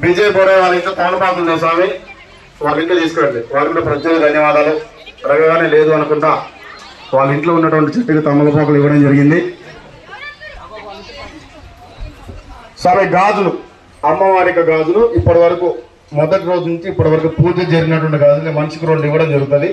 విజయ్ పోరే వాళ్ళ ఇంట్లో తమలపాకులు స్వామి. వాళ్ళ ఇంట్లో తీసుకురండి. వాళ్ళకి ప్రత్యేక ధన్యవాదాలు. రవిగానే లేదు అనుకుంటా. వాళ్ళ ఇంట్లో ఉన్నటువంటి చెట్టుకి తమలపాకులు ఇవ్వడం జరిగింది. స్వామి గాజులు. అమ్మవారికి గాజులు ఇప్పటి వరకు మొదటి రోజు నుంచి ఇప్పటి వరకు పూజ జరిగినటువంటి గాజులు మనిషికి రెండు ఇవ్వడం జరుగుతుంది.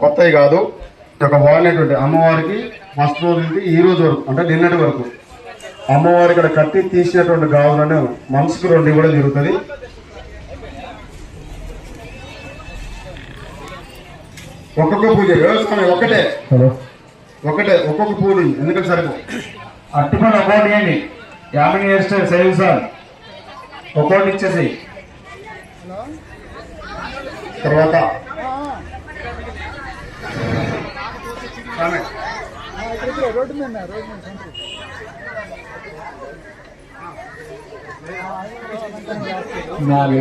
కొత్తవి కాదు యొక్క వాడినటువంటి అమ్మవారికి ఫస్ట్ రోజు నుంచి ఈ రోజు వరకు అంటే నిన్నటి వరకు అమ్మవారి ఇక్కడ కట్టి తీసినటువంటి గాజులను మనసుకు రెండు ఇవ్వడం జరుగుతుంది. ఒక్కొక్క పూజ వ్యవస్థానం ఒకటే. హలో. ఒకటే ఒక్కొక్క పూజ ఎందుకంటే సరిపో. అట్టుకొని అకౌంట్ ఇవ్వండి Yamini hair style save sir. Account ఇచ్చేసి. తర్వాత. నాలుగు